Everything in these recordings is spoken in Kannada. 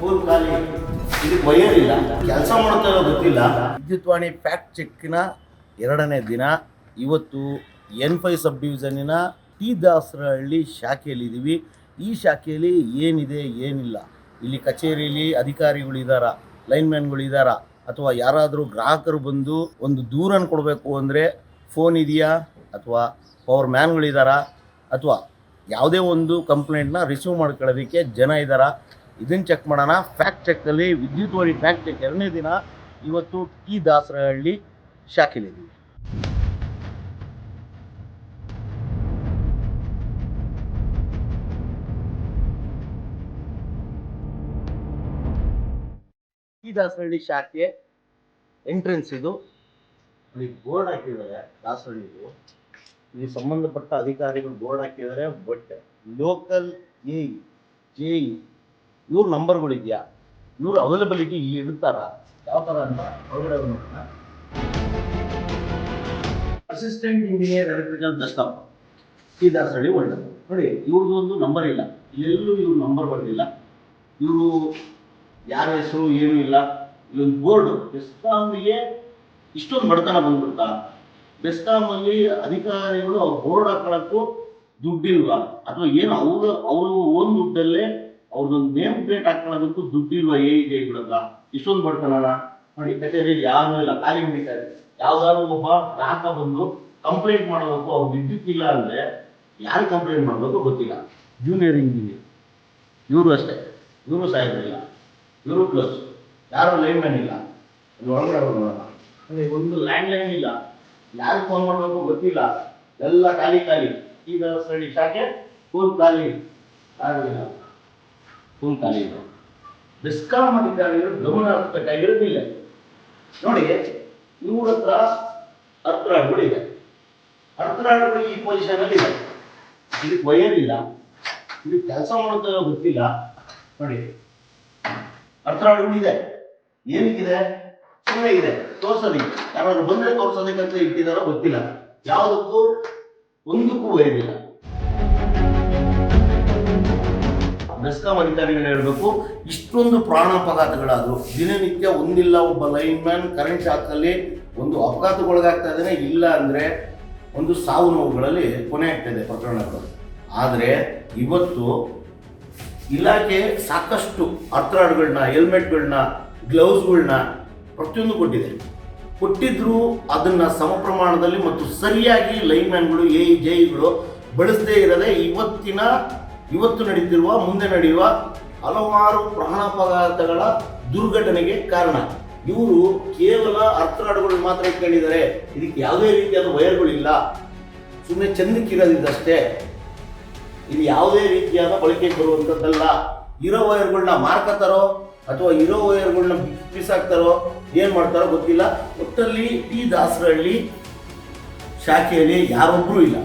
ಖಾಲಿ ಇದಕ್ಕೆ ಕೆಲಸ ಗೊತ್ತಿಲ್ಲ. ವಿದ್ಯುತ್ವಾಣಿ ಫ್ಯಾಕ್ಟ್ ಚೆಕ್ನ ಎರಡನೇ ದಿನ ಇವತ್ತು ಎನ್ ಫೈ ಸಬ್ ಡಿವಿಷನ್ನಿನ ಟಿ ದಾಸರಹಳ್ಳಿ ಶಾಖೆಯಲ್ಲಿದ್ದೀವಿ. ಈ ಶಾಖೆಯಲ್ಲಿ ಏನಿದೆ, ಏನಿಲ್ಲ. ಇಲ್ಲಿ ಕಚೇರಿಯಲ್ಲಿ ಅಧಿಕಾರಿಗಳಿದ್ದಾರಾ ಲೈನ್ಮ್ಯಾನ್ಗಳಿದ್ದಾರಾ ಅಥವಾ ಯಾರಾದರೂ ಗ್ರಾಹಕರು ಬಂದು ಒಂದು ದೂರನ್ನು ಕೊಡಬೇಕು ಅಂದರೆ ಫೋನ್ ಇದೆಯಾ, ಅಥವಾ ಪವರ್ ಮ್ಯಾನ್ಗಳಿದ್ದಾರಾ ಅಥವಾ ಯಾವುದೇ ಒಂದು ಕಂಪ್ಲೇಂಟ್ನ ರಿಸೀವ್ ಮಾಡ್ಕೊಳ್ಳೋದಕ್ಕೆ ಜನ ಇದ್ದಾರಾ ಇದನ್ನು ಚೆಕ್ ಮಾಡೋಣ. ಫ್ಯಾಕ್ಟ್ ಚೆಕ್ನಲ್ಲಿ ವಿದ್ಯುತ್ ವರಿ ಫ್ಯಾಕ್ಟ್ ಚೆಕ್ ಎರಡನೇ ದಿನ ಇವತ್ತು ಟಿ ದಾಸರಹಳ್ಳಿ ಶಾಖೆಲಿದ್ದೀವಿ ಟಿ ದಾಸರಹಳ್ಳಿ ಶಾಖೆ ಎಂಟ್ರೆನ್ಸ್ ಇದು. ಇಲ್ಲಿ ಬೋರ್ಡ್ ಹಾಕಿದ್ದಾರೆ ದಾಸರಹಳ್ಳಿದು ಇಲ್ಲಿ ಸಂಬಂಧಪಟ್ಟ ಅಧಿಕಾರಿಗಳು ಬೋರ್ಡ್ ಹಾಕಿದ್ದಾರೆ ಬಟ್ ಲೋಕಲ್ ಎ ಜೆ ಇವ್ರ ನಂಬರ್ಗಳಿದೆಯಾ? ಇವ್ರ ಅವೈಲಬಿಲಿಟಿ ಇಲ್ಲಿ ಇರ್ತಾರ ಯಾವ ಥರ ಅಂತ ಹೊರಗಡೆ ಅಸಿಸ್ಟೆಂಟ್ ಇಂಜಿನಿಯರ್ ಎಲೆಕ್ಟ್ರಿಕಲ್ ದಸ್ತಾಪ್ ಟಿ ದಾಸಹಳ್ಳಿ ಒಳ್ಳೆ ನೋಡಿ ಇವ್ರದ್ದು ಒಂದು ನಂಬರ್ ಇಲ್ಲ. ಎಲ್ಲೂ ಇವ್ರ ನಂಬರ್ ಬರಲಿಲ್ಲ. ಇವರು ಯಾರ ಹೆಸರು ಏನೂ ಇಲ್ಲ. ಇವೊಂದು ಬೋರ್ಡ್ ಬೆಸ್ಕಾಮ್ಗೆ ಇಷ್ಟೊಂದು ಬಡತನ ಬಂದ್ಬಿಡ್ತಾ ಬೆಸ್ಕಾಮಲ್ಲಿ ಅಧಿಕಾರಿಗಳು ಅವ್ರು ಬೋರ್ಡ್ ಹಾಕೊಳ್ಳೋಕ್ಕೂ ದುಡ್ಡಿಲ್ವಾ? ಅಥವಾ ಏನು ಅವರು ಅವರು ಓನ್ ದುಡ್ಡಲ್ಲೇ ಅವ್ರದ್ದೊಂದು ನೇಮ್ ಪ್ಲೇಟ್ ಹಾಕೊಳ್ಳೋದಕ್ಕೂ ದುಡ್ಡಿಲ್ವ ಏ ಜೈಗಳಲ್ಲ ಇಷ್ಟೊಂದು ಬಡತನ ನೋಡಿ ಕಚೇರಿಯಲ್ಲಿ ಯಾರು ಇಲ್ಲ. ಖಾಲಿ ಹಿಡಿತಾರೆ ಯಾವ್ದಾದ್ರು ಒಬ್ಬ ಗ್ರಾಹಕ ಬಂದು ಕಂಪ್ಲೇಂಟ್ ಮಾಡಬೇಕು ಅವ್ರು ವಿದ್ಯುತ್ ಇಲ್ಲ ಅಂದ್ರೆ ಯಾರು ಕಂಪ್ಲೇಂಟ್ ಮಾಡಬೇಕು ಗೊತ್ತಿಲ್ಲ. ಜೂನಿಯರ್ ಇಂಜಿನಿಯರ್ ಇವರು ಅಷ್ಟೇ. ಇವರು ಸಾಯಿಲ್ಲ ಇವರು ಪ್ಲಸ್ ಯಾರು ಲೈನ್ ಮ್ಯಾನ್ ಇಲ್ಲ ಒಳಗಡೆ ಒಂದು ಲ್ಯಾಂಡ್ ಲೈನ್ ಇಲ್ಲ. ಯಾರು ಫೋನ್ ಮಾಡಬೇಕು ಗೊತ್ತಿಲ್ಲ. ಎಲ್ಲ ಖಾಲಿ ಖಾಲಿ. ಈಗ ಸರಿ, ಶಾಖೆ ಫೋನ್ ಖಾಲಿ. ಆಗಿಲ್ಲ ಫುಲ್ ಇದ್ರು ಇದೆ ಬೆಸ್ಕಾಂ ಅಧಿಕಾರಿಗಳು ಗಮನ ನೋಡಿ ಇವ್ರ ಹತ್ರ ಅರ್ಥರಾಳುಗಳು ಇದೆ ಅರ್ಥರಾಳುಗಳು ಈ ಪೊಸಿಷನ್ ಅಲ್ಲಿ ಇದೆ ಇದಕ್ಕೆ ವಯರಿಲ್ಲ. ಇದಕ್ಕೆ ಕೆಲಸ ಮಾಡೋದ ಗೊತ್ತಿಲ್ಲ. ನೋಡಿ ಅರ್ಥರಾಳುಗಳು ಇದೆ ಏನಕ್ಕಿದೆ? ಸುಮ್ಮನೆ ಇದೆ. ತೋರ್ಸೋದಿಕ್ಕೆ ಯಾರಾದ್ರು ಬಂದ್ರೆ ತೋರ್ಸೋದಕ್ಕಂತ ಇಟ್ಟಿದಾರೋ ಗೊತ್ತಿಲ್ಲ. ಯಾವುದಕ್ಕೂ ಒಂದಕ್ಕೂ ವಯರಿಲ್ಲ. ಬೆಸ್ಕಾಂ ಅಧಿಕಾರಿಗಳು ಹೇಳಬೇಕು ಇಷ್ಟೊಂದು ಪ್ರಾಣಾಪಘಾತಗಳಾದ್ರು ದಿನನಿತ್ಯ ಒಂದಿಲ್ಲ, ಒಬ್ಬ ಲೈನ್ ಮ್ಯಾನ್ ಕರೆಂಟ್ ಶಾಕಲ್ಲಿ ಒಂದು ಅಪಘಾತಗೊಳಗಾಗ್ತಾ ಇದ್ದಾನೆ. ಇಲ್ಲ ಅಂದ್ರೆ ಒಂದು ಸಾವು ನೋವುಗಳಲ್ಲಿ ಕೊನೆ ಆಗ್ತಾ ಇದೆ ಪ್ರಕರಣಗಳು. ಆದರೆ ಇವತ್ತು ಇಲಾಖೆ ಸಾಕಷ್ಟು ಅರ್ಥರಾಡ್ಗಳನ್ನ ಹೆಲ್ಮೆಟ್ಗಳನ್ನ, ಗ್ಲೌಸ್ಗಳನ್ನ ಪ್ರತಿಯೊಂದು ಕೊಟ್ಟಿದೆ. ಕೊಟ್ಟಿದ್ರು ಅದನ್ನ ಸಮ ಪ್ರಮಾಣದಲ್ಲಿ ಮತ್ತು ಸರಿಯಾಗಿ ಲೈನ್ಮ್ಯಾನ್ಗಳು ಎ ಜೈಗಳು ಬಳಸದೇ ಇರದೆ ಇವತ್ತಿನ ಇವತ್ತು ನಡೀತಿರುವ, ಮುಂದೆ ನಡೆಯುವ ಹಲವಾರು ಪ್ರಾಣಾಪಘಾತಗಳ ದುರ್ಘಟನೆಗೆ ಕಾರಣ. ಇವರು ಕೇವಲ ಅರ್ಥರಾಡ್ಗಳು ಮಾತ್ರ ಇಟ್ಕೊಂಡಿದ್ದಾರೆ. ಇದಕ್ಕೆ ಯಾವುದೇ ರೀತಿಯಾದ ವೈರ್ಗಳಿಲ್ಲ ಸುಮ್ಮನೆ ಚಂದಕ್ಕಿರೋದಿದ್ದಷ್ಟೇ. ಇದು ಯಾವುದೇ ರೀತಿಯಾದ ಬಳಕೆ ಬರುವಂಥದ್ದಲ್ಲ ಇರೋ ವೈರ್ಗಳನ್ನ ಮಾರ್ಕತಾರೋ ಅಥವಾ ಇರೋ ವೈರ್ಗಳನ್ನ ಬಿಸಾಕ್ತಾರೋ, ಏನು ಮಾಡ್ತಾರೋ ಗೊತ್ತಿಲ್ಲ. ಒಟ್ಟಲ್ಲಿ ಟಿ ದಾಸರಹಳ್ಳಿ ಶಾಖೆಯಲ್ಲಿ ಯಾರೊಬ್ಬರೂ ಇಲ್ಲ.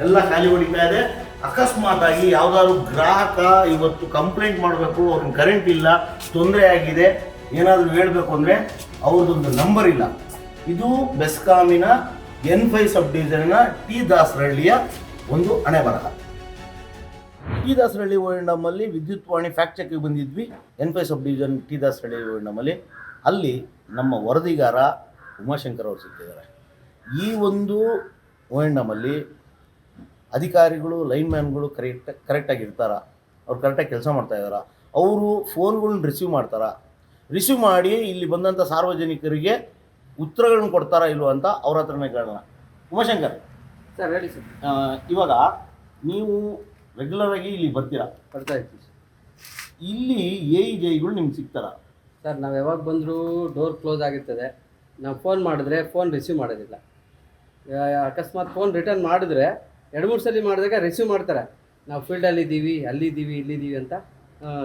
ಎಲ್ಲ ಖಾಲಿ ಹೊಡಿತಾ ಇದೆ. ಅಕಸ್ಮಾತ್ ಆಗಿ ಯಾವ್ದಾದ್ರು ಗ್ರಾಹಕ ಇವತ್ತು ಕಂಪ್ಲೇಂಟ್ ಮಾಡಬೇಕು, ಅವ್ರಿಗೆ ಕರೆಂಟ್ ಇಲ್ಲ, ತೊಂದರೆ ಆಗಿದೆ, ಏನಾದರೂ ಹೇಳಬೇಕು ಅಂದರೆ ಅವ್ರದ್ದೊಂದು ನಂಬರ್ ಇಲ್ಲ. ಇದು ಬೆಸ್ಕಾಮಿನ ಎನ್ ಫೈ ಸಬ್ ಡಿವಿಷನ್ನ ಟಿ ದಾಸರಹಳ್ಳಿಯ ಒಂದು ಹಣೆ ಬರಹ ಟಿ ದಾಸರಹಳ್ಳಿ ಅಲ್ಲಿ ವಿದ್ಯುತ್ ವಾಣಿ ಫ್ಯಾಕ್ಚರ್ಗೆ ಬಂದಿದ್ವಿ. N five sub division T Dasarahalli ಓಎಂಡಮಲ್ಲಿ ಅಲ್ಲಿ ನಮ್ಮ ವರದಿಗಾರ ಉಮಾಶಂಕರ್ ಅವರು ಸಿಕ್ಕಿದ್ದಾರೆ. ಈ ಒಂದು ಓಎಂಡಮಲ್ಲಿ ಅಧಿಕಾರಿಗಳು ಲೈನ್ ಮ್ಯಾನ್ಗಳು ಕರೆಕ್ಟ್ ಕರೆಕ್ಟಾಗಿ ಇರ್ತಾರ. ಅವ್ರು ಕರೆಕ್ಟಾಗಿ ಕೆಲಸ ಮಾಡ್ತಾ ಇದ್ದಾರಾ ಅವರು ಫೋನ್ಗಳ್ನ ರಿಸೀವ್ ಮಾಡ್ತಾರ. ರಿಸೀವ್ ಮಾಡಿ ಇಲ್ಲಿ ಬಂದಂಥ ಸಾರ್ವಜನಿಕರಿಗೆ ಉತ್ತರಗಳನ್ನ ಕೊಡ್ತಾರಾ ಇಲ್ವೋ ಅಂತ ಅವ್ರ ಹತ್ರನೇ ಕೇಳೋಣ. ಉಮಾಶಂಕರ್. ಸರ್ ಹೇಳಿ ಸರ್. ಇವಾಗ ನೀವು ರೆಗ್ಯುಲರ್ ಆಗಿ ಇಲ್ಲಿ ಬರ್ತೀರಾ? ಬರ್ತಾ ಇರ್ತೀವಿ ಸರ್. ಇಲ್ಲಿ ಎ ಇ ಜೈಗಳು ನಿಮ್ಗೆ ಸಿಗ್ತಾರ. ಸರ್ ನಾವು ಯಾವಾಗ ಬಂದರೂ ಡೋರ್ ಕ್ಲೋಸ್ ಆಗಿರ್ತದೆ. ನಾವು ಫೋನ್ ಮಾಡಿದ್ರೆ ಫೋನ್ ರಿಸೀವ್ ಮಾಡೋದಿಲ್ಲ. ಅಕಸ್ಮಾತ್ ಫೋನ್ ರಿಟರ್ನ್ ಮಾಡಿದ್ರೆ ಎರಡು ಮೂರು ಸಲ ಮಾಡಿದಾಗ ರಿಸೀವ್ ಮಾಡ್ತಾರೆ. ನಾವು ಫೀಲ್ಡಲ್ಲಿ ಇದ್ದೀವಿ ಅಲ್ಲಿದ್ದೀವಿ ಇಲ್ಲಿದ್ದೀವಿ ಅಂತ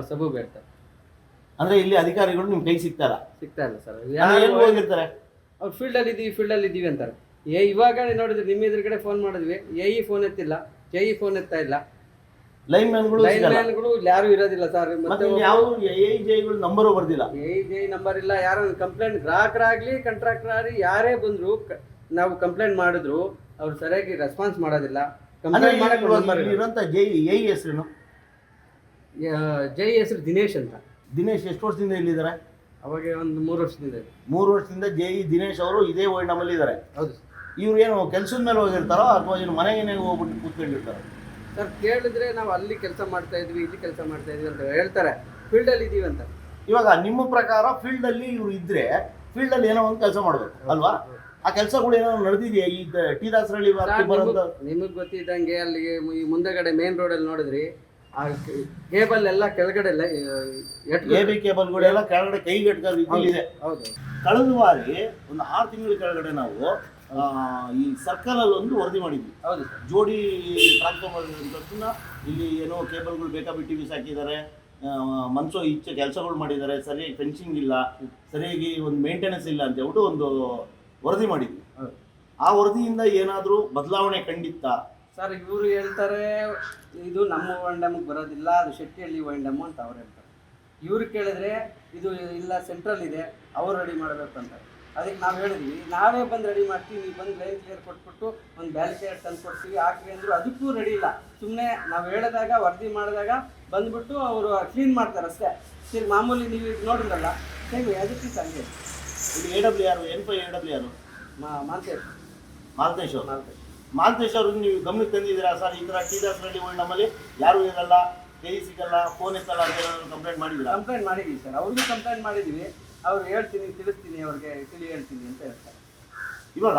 ಸಬೂ ಹೇಳ್ತಾರೆ. ಅಂದ್ರೆ ಇಲ್ಲಿ ಅಧಿಕಾರಿಗಳು ನಿಮ್ ಕೈ ಸಿಗ್ತಾರ? ಸಿಗ್ತಾ ಇಲ್ಲ ಸರ್. ಯಾರು ಹೋಗಿರ್ತಾರೆ? ಅವ್ರು ಫೀಲ್ಡಲ್ಲಿ ಇದ್ದೀವಿ ಫೀಲ್ಡಲ್ಲಿ ಇದ್ದೀವಿ ಅಂತಾರೆ. ಏ ಇವಾಗ ನೋಡಿದ್ರೆ ನಿಮ್ಮ ಎದುರುಗಡೆ ಫೋನ್ ಮಾಡಿದ್ವಿ. ಎ ಇ ಫೋನ್ ಎತ್ತಿಲ್ಲ ಕೆ ಇ ಫೋನ್ ಎತ್ತಾ ಇಲ್ಲ. ಲೈನ್ ಮ್ಯಾನ್ಗಳು ಲೈನ್ ಮ್ಯಾನ್ಗಳು ಯಾರು ಇರೋದಿಲ್ಲ ಸರ್ ಮತ್ತೆ ಇಲ್ಲಿ ಯಾವ ಎ ಜೈಗಳು ನಂಬರು ಬರ್ದಿಲ್ಲ. ಎ ಜೆ ನಂಬರ್ ಇಲ್ಲ ಯಾರು ಕಂಪ್ಲೇಂಟ್ ಗ್ರಾಹಕರಾಗ್ಲಿ ಕಂಟ್ರಾಕ್ಟರ್ ಆಗಲಿ ಯಾರೇ ಬಂದ್ರು ನಾವು ಕಂಪ್ಲೇಂಟ್ ಮಾಡಿದ್ರು ಅವ್ರು ಸರಿಯಾಗಿ ರೆಸ್ಪಾನ್ಸ್ ಮಾಡೋದಿಲ್ಲ. ಕಂಪ್ಲೇಂಟ್ ಮಾಡಕ್ಕೆ ಜೈ ಎ ಇ ಹೆಸರೇನು ಜೈ ಹೆಸರು ದಿನೇಶ್ ಅಂತ. ದಿನೇಶ್ ಎಷ್ಟು ವರ್ಷದಿಂದ ಇಲ್ಲಿದ್ದಾರೆ? ಅವಾಗ ಒಂದು ಮೂರು ವರ್ಷದಿಂದ ಇದೆ. ಮೂರು ವರ್ಷದಿಂದ ಜೆ ಇ ದಿನೇಶ್ ಅವರು ಇದೇ ಓಯ್ಡಮಲ್ಲಿ ಇದ್ದಾರೆ. ಹೌದು. ಇವ್ರು ಏನು ಕೆಲಸದ ಮೇಲೆ ಹೋಗಿರ್ತಾರೋ ಅಥವಾ ಏನು ಮನೆಗೇನೆ ಹೋಗ್ಬಿಟ್ಟು ಕೂತ್ಕೊಂಡಿರ್ತಾರೋ? ಸರ್ ಕೇಳಿದ್ರೆ ನಾವು ಅಲ್ಲಿ ಕೆಲಸ ಮಾಡ್ತಾ ಇದ್ವಿ ಇಲ್ಲಿ ಕೆಲಸ ಮಾಡ್ತಾ ಇದ್ವಿ ಅಂತ ಹೇಳ್ತಾರೆ. ಫೀಲ್ಡ್ ಅಲ್ಲಿ ಇದೀವಿ ಅಂತ. ಇವಾಗ ನಿಮ್ಮ ಪ್ರಕಾರ ಫೀಲ್ಡ್ ಅಲ್ಲಿ ಇವ್ರು ಇದ್ರೆ ಫೀಲ್ಡ್ ಅಲ್ಲಿ ಏನೋ ಒಂದು ಕೆಲಸ ಮಾಡ್ಬೇಕು ಅಲ್ವಾ? ಆ ಕೆಲಸಗಳು ಏನೋ ನಡೆದಿದೆಯಾ? ಈ ಟಿ ದಾಸರಳ್ಳಿ ನಿಮಗೆ ಗೊತ್ತಿದ್ದಂಗೆ ಅಲ್ಲಿ ಈ ಮುಂದೆಗಡೆ ಮೇನ್ ಅಲ್ಲಿ ನೋಡಿದ್ರಿ ಆ ಕೇಬಲ್ ಎಲ್ಲ ಕೆಳಗಡೆ ಎಲ್ಲ ಎಟ್ಲು- ಎ ಬಿ ಕೇಬಲ್ಗಳೆಲ್ಲ ಕೆಳಗಡೆ ಕೈ ಇದಿದೆ ಹೌದು ಕಳೆದ ಬಾರಿ ಒಂದು ಆರು ತಿಂಗಳ ಕೆಳಗಡೆ ನಾವು ಈ ಸರ್ಕಲ್ ಅಲ್ಲಿ ಒಂದು ವರದಿ ಮಾಡಿದ್ವಿ. ಹೌದು ಜೋಡಿ ಟ್ರಾನ್ಸ್ಫಾರ್ಮರ್ ಇಲ್ಲಿ ಏನೋ ಕೇಬಲ್ಗಳು ಬೇಕಾಬಿಟ್ಟು ಬಿಸಾಕಿದ್ದಾರೆ ಮನ್ಸೋ ಇಚ್ಛೆ ಕೆಲಸಗಳು ಮಾಡಿದ್ದಾರೆ. ಸರಿಯಾಗಿ ಫೆನ್ಸಿಂಗ್ ಇಲ್ಲ. ಸರಿಯಾಗಿ ಒಂದು ಮೇಂಟೆನೆನ್ಸ್ ಇಲ್ಲ ಅಂತ ಹೇಳ್ಬಿಟ್ಟು ಒಂದು ವರದಿ ಮಾಡಿದ್ವಿ. ಆ ವರದಿಯಿಂದ ಏನಾದರೂ ಬದಲಾವಣೆ ಕಂಡಿತ್ತ ಸರ್ ಇವರು ಹೇಳ್ತಾರೆ ಇದು ನಮ್ಮ ವೈಂಡಮ್ಗೆ ಬರೋದಿಲ್ಲ ಅದು ಶೆಟ್ಟಿಹಳ್ಳಿ ವೈಂಡಮ್ ಅಂತ ಅವ್ರು ಹೇಳ್ತಾರೆ. ಇವ್ರು ಕೇಳಿದ್ರೆ ಇದು ಇಲ್ಲ ಸೆಂಟ್ರಲ್ ಇದೆ ಅವ್ರು ರೆಡಿ ಮಾಡಬೇಕು ಅಂತ ಅದಕ್ಕೆ ನಾವು ಹೇಳಿದ್ವಿ ನಾವೇ ಬಂದು ರೆಡಿ ಮಾಡ್ತೀವಿ ನೀವು ಬಂದು ಲೈನ್ ಕ್ಲಿಯರ್ ಕೊಟ್ಬಿಟ್ಟು ಒಂದು ಬ್ಯಾರಿಕೇಡ್ ತಂದು ಕೊಡ್ತೀವಿ ಹಾಕಿ ಅಂದರು ಅದಕ್ಕೂ ರೆಡಿ ಇಲ್ಲ. ಸುಮ್ಮನೆ ನಾವು ಹೇಳಿದಾಗ ವರದಿ ಮಾಡಿದಾಗ ಬಂದ್ಬಿಟ್ಟು ಅವರು ಕ್ಲೀನ್ ಮಾಡ್ತಾರೆ ಅಷ್ಟೇ ಸರಿ ಮಾಮೂಲಿ ನೀವು ಇದು ನೋಡಿದ್ರಲ್ಲ ಹೇಗೆ ಅದಕ್ಕೆ ಇದು A W R N five A W R ಮಾ ಮಾಂತೇಶ್ ಮಾಲ್ತೇಶ್ ಅವರು? ಮಾಲ್ತೇಶ್. ಅವ್ರಿಗೆ ನೀವು ಗಮನಕ್ಕೆ ತಂದಿದ್ದೀರಾ ಸರ್? ಈ ಥರ ಟಿ ದಾಸರಳ್ಳಿ ನಮ್ಮಲ್ಲಿ ಯಾರು ಇರಲ್ಲ ಕೈ ಸಿಗಲ್ಲ ಫೋನ್ ಎತ್ತಲ್ಲ ಅಂತ ಏನಾದ್ರು ಕಂಪ್ಲೇಂಟ್ ಮಾಡಿದ್ದೀರಾ? ಕಂಪ್ಲೇಂಟ್ ಮಾಡಿದ್ದೀವಿ ಸರ್. ಅವ್ರಿಗೂ ಕಂಪ್ಲೇಂಟ್ ಮಾಡಿದ್ದೀವಿ. ಅವ್ರು ಹೇಳ್ತೀನಿ ತಿಳಿಸ್ತೀನಿ ಅವ್ರಿಗೆ ತಿಳಿ ಹೇಳ್ತೀನಿ ಅಂತ ಹೇಳ್ತಾರೆ. ಇವಾಗ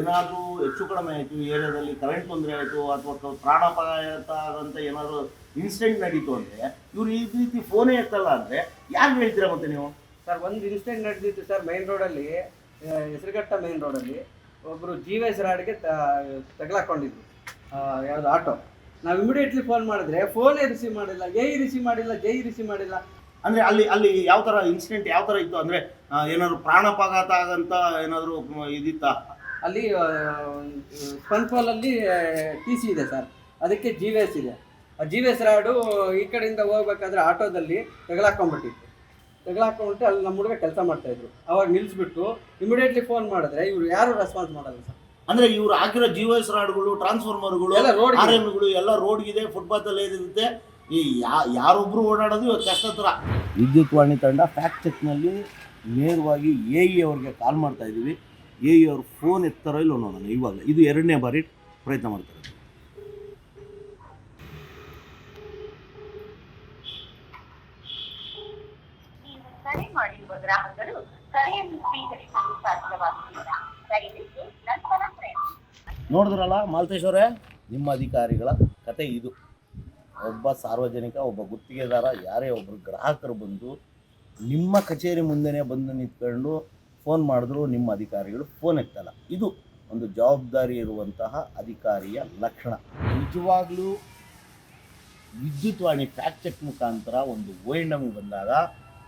ಏನಾದರೂ ಹೆಚ್ಚು ಕಡಿಮೆ ಆಯಿತು ಏರಿಯಾದಲ್ಲಿ ಕರೆಂಟ್ ತೊಂದರೆ ಆಯಿತು ಅಥವಾ ಪ್ರಾಣಾಪಾಯತ ಆದಂಥ ಏನಾದರೂ ಇನ್ಸಿಡೆಂಟ್ ನಡೀತು ಅಂದರೆ ಇವ್ರು ಈ ರೀತಿ ಫೋನೇ ಎತ್ತಲ್ಲ ಅಂದರೆ ಯಾರು ಹೇಳ್ತೀರಾ ಮತ್ತೆ ನೀವು? ಸರ್ ಒಂದು ಇನ್ಸಿಡೆಂಟ್ ನಡೆದಿತ್ತು ಸರ್ ಮೈನ್ ರೋಡಲ್ಲಿ ಹೆಸರುಘಟ್ಟ ಮೈನ್ ರೋಡಲ್ಲಿ ಒಬ್ಬರು ಜಿ ಎಸ್ ರಾಡ್ಗೆ ತಗಲಾಕೊಂಡಿದ್ರು. ಯಾವುದು ಆಟೋ. ನಾವು ಇಮಿಡಿಯೇಟ್ಲಿ ಫೋನ್ ಮಾಡಿದ್ರೆ ಫೋನೇ ರಿಸೀವ್ ಮಾಡಿಲ್ಲ ಎ ರಿಸೀವ್ ಮಾಡಿಲ್ಲ ಜೈ ರಿಸೀವ್ ಮಾಡಿಲ್ಲ. ಅಂದರೆ ಅಲ್ಲಿ ಅಲ್ಲಿ ಯಾವ ಥರ ಇನ್ಸಿಡೆಂಟ್ ಯಾವ ಥರ ಇತ್ತು? ಅಂದರೆ ಏನಾದರೂ ಪ್ರಾಣಾಪಾಘಾತ ಆಗಂತ ಏನಾದರೂ ಇದಿತ್ತಾ? ಅಲ್ಲಿ ಸ್ಪನ್ಫಾಲಲ್ಲಿ ಟಿ ಸಿ ಇದೆ ಸರ್. ಅದಕ್ಕೆ ಜಿ ವಿ ಎಸ್ ಇದೆ. ಆ ಜಿ ವಿ ಎಸ್ ರಾಡು ಈ ಕಡೆಯಿಂದ ಹೋಗ್ಬೇಕಾದ್ರೆ ಆಟೋದಲ್ಲಿ ತಗಲಾಕೊಂಡ್ಬಿಟ್ಟಿತ್ತು ತಗಲಾಕೊಂಡ್ಬಿಟ್ಟು ಅಲ್ಲಿ ನಮ್ಮ ಹುಡುಗ ಕೆಲಸ ಮಾಡ್ತಾಯಿದ್ರು ಅವಾಗ ನಿಲ್ಲಿಸ್ಬಿಟ್ಟು ಇಮಿಡಿಯೇಟ್ಲಿ ಫೋನ್ ಮಾಡಿದ್ರೆ ಇವ್ರು ಯಾರು ರೆಸ್ಪಾನ್ಸ್ ಮಾಡಲ್ಲ ಸರ್. ಅಂದ್ರೆ ಇವ್ರು ಹಾಕಿರೋ ಜಿ ಎಸ್ ರಾಡ್ಗಳು ಟ್ರಾನ್ಸ್ಫಾರ್ಮರ್ಗಳು ಎಲ್ಲ ರೋಡ್ ಇದೆ ಆರ್ ಅಲ್ಲಿ ಎಲ್ಲ ರೋಡ್ಗಿದೆ ಫುಟ್ಪಾತಲ್ಲಿ ಇರುತ್ತೆ. ಈ ಯಾ ಯಾರೊಬ್ರು ಓಡಾಡೋದು ಇವತ್ತು ಕಷ್ಟ ಹತ್ರ. ವಿದ್ಯುತ್ ವಾಣಿ ತಂಡ ಫ್ಯಾಕ್ಟ್ ಚೆಕ್ನಲ್ಲಿ ನೇರವಾಗಿ ಎ ಇ ಅವ್ರಿಗೆ ಕಾಲ್ ಮಾಡ್ತಾ ಇದೀವಿ ಎ ಇ ಅವ್ರ ಫೋನ್ ಎತ್ತಾರೋ ಇಲ್ಲೋ ನೋಡೋಣ ಇವಾಗ. ಇದು ಎರಡನೇ ಬಾರಿ ಪ್ರಯತ್ನ ಮಾಡ್ತಾರೆ. ಗ್ರಾಹಕರು ಕರೆಯನ್ನು ಸ್ವೀಕರಿಸಲು ಸಾಧ್ಯವಾಗುತ್ತಿಲ್ಲ ದಯವಿಟ್ಟು ನಂತರ ನೋಡಿದ್ರಲ್ಲ ಮಾಲತೇಶ್ವರ, ನಿಮ್ಮ ಅಧಿಕಾರಿಗಳ ಕತೆ ಇದು. ಒಬ್ಬ ಸಾರ್ವಜನಿಕ, ಒಬ್ಬ ಗುತ್ತಿಗೆದಾರ, ಯಾರೇ ಒಬ್ಬರು ಗ್ರಾಹಕರು ಬಂದು ನಿಮ್ಮ ಕಚೇರಿ ಮುಂದೆನೇ ಬಂದು ನಿಂತ್ಕೊಂಡು ಫೋನ್ ಮಾಡಿದ್ರು, ನಿಮ್ಮ ಅಧಿಕಾರಿಗಳು ಫೋನ್ ಎತ್ತಲ್ಲ. ಇದು ಒಂದು ಜವಾಬ್ದಾರಿ ಇರುವಂತಹ ಅಧಿಕಾರಿಯ ಲಕ್ಷಣ. ನಿಜವಾಗ್ಲೂ ವಿದ್ಯುತ್ ವಾಣಿ ಫ್ಯಾಕ್ಟ್ ಚೆಕ್ ಮುಖಾಂತರ ಒಂದು ಓ ಬಂದಾಗ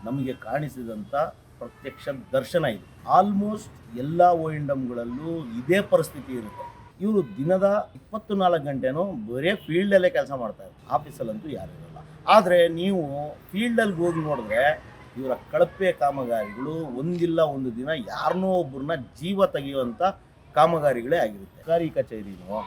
ನಮಗೆ ಕಾಣಿಸಿದಂಥ ಪ್ರತ್ಯಕ್ಷ ದರ್ಶನ ಇದು. ಆಲ್ಮೋಸ್ಟ್ ಎಲ್ಲ ಓ ಎಂಡಮ್ಗಳಲ್ಲೂ ಇದೇ ಪರಿಸ್ಥಿತಿ ಇರುತ್ತೆ. ಇವರು ದಿನದ ಇಪ್ಪತ್ತು ನಾಲ್ಕು ಗಂಟೆನೂ ಬರೀ ಫೀಲ್ಡಲ್ಲೇ ಕೆಲಸ ಮಾಡ್ತಾರೆ ಆಫೀಸಲ್ಲಂತೂ ಯಾರು ಇರಲ್ಲ. ಆದರೆ ನೀವು ಫೀಲ್ಡಲ್ಲಿ ಹೋಗಿ ನೋಡಿದ್ರೆ ಇವರ ಕಳಪೆ ಕಾಮಗಾರಿಗಳು ಒಂದಿಲ್ಲ ಒಂದು ದಿನ ಯಾರನ್ನೋ ಒಬ್ಬರನ್ನ ಜೀವ ತೆಗೆಯುವಂಥ ಕಾಮಗಾರಿಗಳೇ ಆಗಿರುತ್ತೆ. ಸರ್ಕಾರಿ ಕಚೇರಿನೋ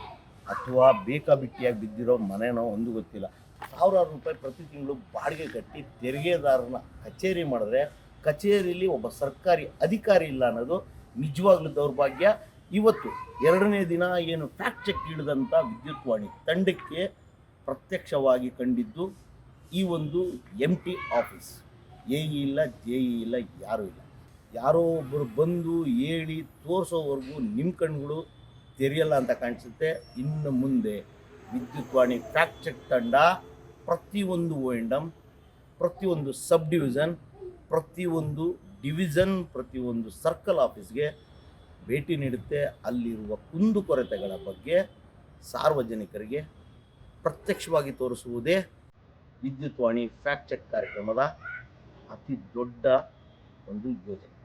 ಅಥವಾ ಬೇಕಾಬಿಟ್ಟಿಯಾಗಿ ಬಿದ್ದಿರೋ ಮನೆನೋ ಒಂದು ಗೊತ್ತಿಲ್ಲ. ಸಾವಿರಾರು ರೂಪಾಯಿ ಪ್ರತಿ ತಿಂಗಳು ಬಾಡಿಗೆ ಕಟ್ಟಿ ತೆರಿಗೆದಾರನ ಕಚೇರಿ ಮಾಡಿದ್ರೆ ಕಚೇರಿಯಲ್ಲಿ ಒಬ್ಬ ಸರ್ಕಾರಿ ಅಧಿಕಾರಿ ಇಲ್ಲ ಅನ್ನೋದು ನಿಜವಾಗ್ಲೂ ದೌರ್ಭಾಗ್ಯ. ಇವತ್ತು ಎರಡನೇ ದಿನ ಏನು ಫ್ಯಾಕ್ಟ್ ಚೆಕ್ ಇಳಿದಂಥ ವಿದ್ಯುತ್ ವಾಣಿ ತಂಡಕ್ಕೆ ಪ್ರತ್ಯಕ್ಷವಾಗಿ ಕಂಡಿದ್ದು ಈ ಒಂದು ಎಂ ಟಿ ಆಫೀಸ್ ಎ ಇಲ್ಲ ಜೆ ಇ ಇಲ್ಲ, ಯಾರೂ ಇಲ್ಲ. ಯಾರೋ ಒಬ್ಬರು ಬಂದು ಹೇಳಿ ತೋರಿಸೋವರೆಗೂ ನಿಮ್ಮ ಕಣ್ಗಳು ತೆರೆಯಲ್ಲ ಅಂತ ಕಾಣಿಸುತ್ತೆ. ಇನ್ನು ಮುಂದೆ ವಿದ್ಯುತ್ ವಾಣಿ ಫ್ಯಾಕ್ಟ್ ಚೆಕ್ ತಂಡ ಪ್ರತಿಯೊಂದು ಓ ಎಂಡಮ್ ಪ್ರತಿಯೊಂದು ಸಬ್ ಡಿವಿಷನ್ ಪ್ರತಿಯೊಂದು ಡಿವಿಷನ್ ಪ್ರತಿಯೊಂದು ಸರ್ಕಲ್ ಆಫೀಸ್ಗೆ ಭೇಟಿ ನೀಡುತ್ತೆ. ಅಲ್ಲಿರುವ ಕುಂದುಕೊರತೆಗಳ ಬಗ್ಗೆ ಸಾರ್ವಜನಿಕರಿಗೆ ಪ್ರತ್ಯಕ್ಷವಾಗಿ ತೋರಿಸುವುದೇ ವಿದ್ಯುತ್ ವಾಣಿ ಫ್ಯಾಕ್ಟ್ ಚೆಕ್ ಕಾರ್ಯಕ್ರಮದ ಅತಿ ದೊಡ್ಡ ಒಂದು ಯೋಜನೆ.